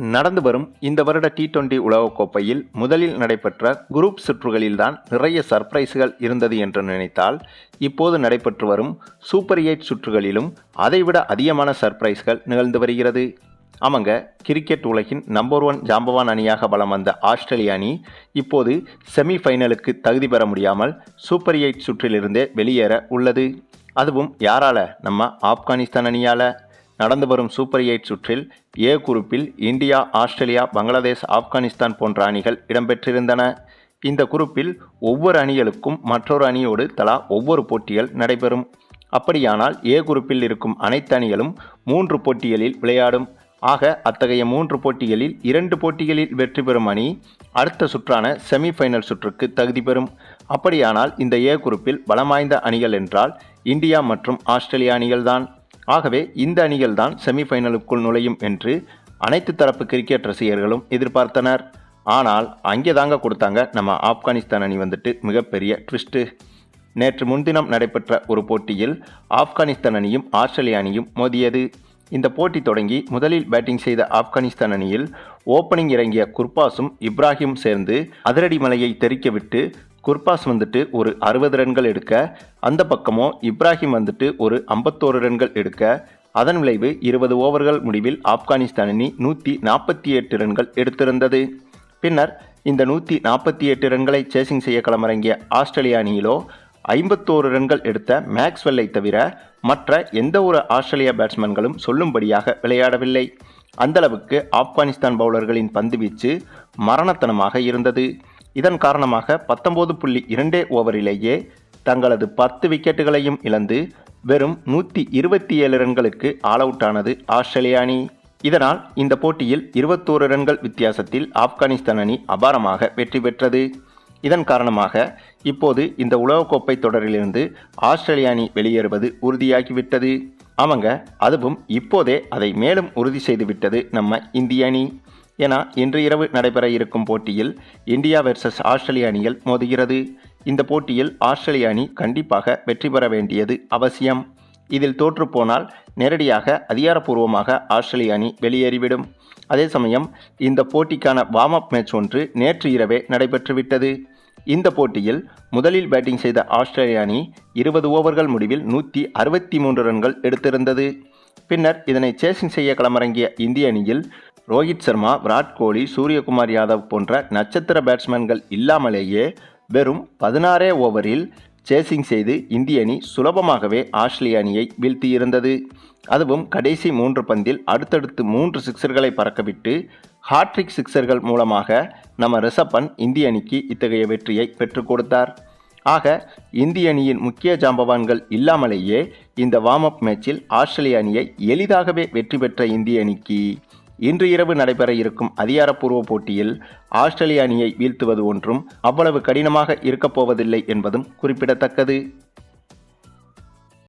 நடந்து வரும் இந்த வருட டி டுவெண்டி உலகக்கோப்பையில் முதலில் நடைபெற்ற குரூப் சுற்றுகளில்தான் நிறைய சர்ப்ரைஸ்கள் இருந்தது என்று நினைத்தால் இப்போது நடைபெற்று வரும் சூப்பர் எயிட் சுற்றுகளிலும் அதைவிட அதிகமான சர்ப்ரைஸ்கள் நிகழ்ந்து வருகிறது. ஆமாங்க கிரிக்கெட் உலகின் நம்பர் ஒன் ஜாம்பவான் அணியாக பலம் வந்த ஆஸ்திரேலிய அணி இப்போது செமிஃபைனலுக்கு தகுதி பெற முடியாமல் சூப்பர் எயிட் சுற்றிலிருந்தே வெளியேற உள்ளது. அதுவும் யாரால? நம்ம ஆப்கானிஸ்தான் அணியால். நடந்து வரும் சூப்பர் எயிட் சுற்றில் ஏ குரூப்பில் இந்தியா ஆஸ்திரேலியா பங்களாதேஷ் ஆப்கானிஸ்தான் போன்ற அணிகள் இடம்பெற்றிருந்தன. இந்த குரூப்பில் ஒவ்வொரு அணிகளுக்கும் மற்றொரு அணியோடு தலா ஒவ்வொரு போட்டிகள் நடைபெறும். அப்படியானால் ஏ குரூப்பில் இருக்கும் அனைத்து அணிகளும் மூன்று போட்டிகளில் விளையாடும். ஆக அத்தகைய மூன்று போட்டிகளில் இரண்டு போட்டிகளில் வெற்றி பெறும் அணி அடுத்த சுற்றான செமிஃபைனல் சுற்றுக்கு தகுதி பெறும். அப்படியானால் இந்த ஏ குரூப்பில் பலம் வாய்ந்த அணிகள் என்றால் இந்தியா மற்றும் ஆஸ்திரேலியா அணிகள்தான். ஆகவே இந்த அணிகள் தான் செமிஃபைனலுக்குள் நுழையும் என்று அனைத்து தரப்பு கிரிக்கெட் ரசிகர்களும் எதிர்பார்த்தனர். ஆனால் அங்கே தாங்க கொடுத்தாங்க நம்ம ஆப்கானிஸ்தான் அணி வந்துட்டு மிகப்பெரிய ட்விஸ்ட்டு நேற்று முன்தினம் நடைபெற்ற ஒரு போட்டியில் ஆப்கானிஸ்தான் அணியும் ஆஸ்திரேலிய அணியும் மோதியது. இந்த போட்டி தொடங்கி முதலில் பேட்டிங் செய்த ஆப்கானிஸ்தான் அணியில் ஓப்பனிங் இறங்கிய குர்பாஸும் இப்ராஹிம் சேர்ந்து அதிரடி மலையை தெறிக்க விட்டு குர்பாஸ் வந்துட்டு ஒரு அறுபது ரன்கள் எடுக்க அந்த பக்கமோ இப்ராஹிம் வந்துட்டு ஒரு ஐம்பத்தோரு ரன்கள் எடுக்க அதன் விளைவு இருபது ஓவர்கள் முடிவில் ஆப்கானிஸ்தான் அணி நூற்றி நாற்பத்தி எட்டு ரன்கள் எடுத்திருந்தது. பின்னர் இந்த நூற்றி நாற்பத்தி எட்டு ரன்களை சேசிங் செய்ய களமிறங்கிய ஆஸ்திரேலிய அணியிலோ ஐம்பத்தோரு ரன்கள் எடுத்த மேக்ஸ்வெல்லை தவிர மற்ற எந்த ஒரு ஆஸ்திரேலிய பேட்ஸ்மேன்களும் சொல்லும்படியாக விளையாடவில்லை. அந்தளவுக்கு ஆப்கானிஸ்தான் பவுலர்களின் பந்துவீச்சு மரணத்தனமாக இருந்தது. இதன் காரணமாக பத்தொன்பது புள்ளி இரண்டே ஓவரிலேயே தங்களது பத்து விக்கெட்டுகளையும் இழந்து வெறும் நூற்றி இருபத்தி ஏழு ரன்களுக்கு ஆல் அவுட் ஆனது ஆஸ்திரேலிய அணி. இதனால் இந்த போட்டியில் இருபத்தோரு ரன்கள் வித்தியாசத்தில் ஆப்கானிஸ்தான் அணி அபாரமாக வெற்றி பெற்றது. இதன் காரணமாக இப்போது இந்த உலகக்கோப்பை தொடரிலிருந்து ஆஸ்திரேலிய அணி வெளியேறுவது உறுதியாகிவிட்டது. அவங்க அதுவும் இப்போதே அதை மேலும் உறுதி செய்துவிட்டது நம்ம இந்திய அணி. ஏன்னா இன்று இரவு நடைபெற இருக்கும் போட்டியில் இந்தியா வெர்சஸ் ஆஸ்திரேலிய அணிகள் மோதுகிறது. இந்த போட்டியில் ஆஸ்திரேலிய அணி கண்டிப்பாக வெற்றி பெற வேண்டியது அவசியம். இதில் தோற்றுப்போனால் நேரடியாக அதிகாரப்பூர்வமாக ஆஸ்திரேலிய அணி வெளியேறிவிடும். அதே சமயம் இந்த போட்டிக்கான வார்ம் அப் மேட்ச் ஒன்று நேற்று இரவே நடைபெற்றுவிட்டது இந்த போட்டியில் முதலில் பேட்டிங் செய்த ஆஸ்திரேலிய அணி இருபது ஓவர்கள் முடிவில் நூற்றி அறுபத்தி மூன்று ரன்கள் எடுத்திருந்தது. பின்னர் இதனை சேசிங் செய்ய களமிறங்கிய இந்திய அணியில் ரோஹித் சர்மா விராட் கோலி சூரியகுமார் யாதவ் போன்ற நட்சத்திர பேட்ஸ்மேன்கள் இல்லாமலேயே வெறும் பதினாறே ஓவரில் சேசிங் செய்து இந்திய அணி சுலபமாகவே ஆஸ்திரேலிய அணியை வீழ்த்தியிருந்தது. அதுவும் கடைசி மூன்று பந்தில் அடுத்தடுத்து மூன்று சிக்சர்களை பறக்கவிட்டு ஹாட்ரிக் சிக்சர்கள் மூலமாக நம்ம ரிஷப்பன் இந்திய அணிக்கு இத்தகைய வெற்றியை பெற்றுக் கொடுத்தார். ஆக இந்திய அணியின் முக்கிய ஜாம்பவான்கள் இல்லாமலேயே இந்த வார்ம் அப் மேட்சில் ஆஸ்திரேலிய அணியை எளிதாகவே வெற்றி பெற்ற இந்திய அணிக்கு இன்று இரவு நடைபெற இருக்கும் அதிகாரப்பூர்வ போட்டியில் ஆஸ்திரேலிய அணியை வீழ்த்துவது ஒன்றும் அவ்வளவு கடினமாக இருக்கப் போவதில்லை என்பதும் குறிப்பிடத்தக்கது.